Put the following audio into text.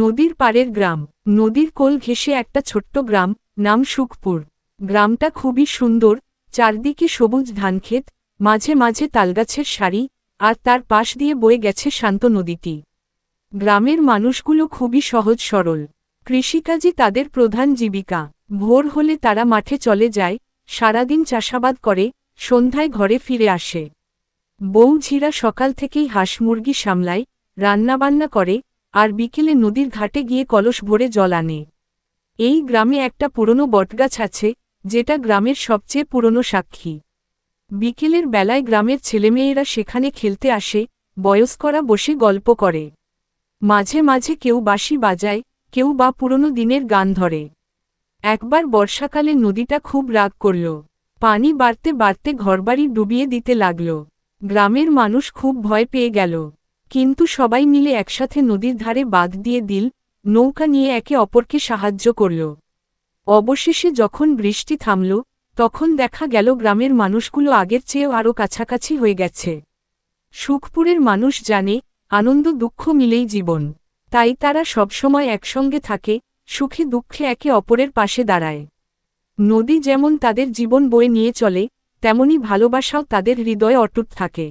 নদীর পাড়ের গ্রাম। নদীর কোল ঘেঁষে একটা ছোট্ট গ্রাম, নাম সুখপুর। গ্রামটা খুবই সুন্দর, চারদিকে সবুজ ধানক্ষেত, মাঝে মাঝে তালগাছের সারি, আর তার পাশ দিয়ে বয়ে গেছে শান্ত নদীটি। গ্রামের মানুষগুলো খুবই সহজ সরল। কৃষিকাজই তাদের প্রধান জীবিকা। ভোর হলে তারা মাঠে চলে যায়, সারাদিন চাষাবাদ করে, সন্ধ্যায় ঘরে ফিরে আসে। বউ ঝিরা সকাল থেকেই হাঁস মুরগি সামলায়, রান্নাবান্না করে আর বিকেলে নদীর ঘাটে গিয়ে কলস ভরে জল আনে। এই গ্রামে একটা পুরনো বটগাছ আছে, যেটা গ্রামের সবচেয়ে পুরনো সাক্ষী। বিকেলের বেলায় গ্রামের ছেলেমেয়েরা সেখানে খেলতে আসে, বয়স্করা বসে গল্প করে। মাঝে মাঝে কেউ বাঁশি বাজায়, কেউ বা পুরনো দিনের গান ধরে। একবার বর্ষাকালে নদীটা খুব রাগ করল। পানি বাড়তে বাড়তে ঘরবাড়ি ডুবিয়ে দিতে লাগল। গ্রামের মানুষ খুব ভয় পেয়ে গেল। কিন্তু সবাই মিলে একসাথে নদীর ধারে বাঁধ দিয়ে দিল, নৌকা নিয়ে একে অপরকে সাহায্য করল। অবশেষে যখন বৃষ্টি থামল, তখন দেখা গেল গ্রামের মানুষগুলো আগের চেয়েও আরও কাছাকাছি হয়ে গেছে। সুখপুরের মানুষ জানে, আনন্দ দুঃখ মিলেই জীবন। তাই তারা সবসময় একসঙ্গে থাকে, সুখে দুঃখে একে অপরের পাশে দাঁড়ায়। নদী যেমন তাদের জীবন বয়ে নিয়ে চলে, তেমনি ভালোবাসাও তাদের হৃদয়ে অটুট থাকে।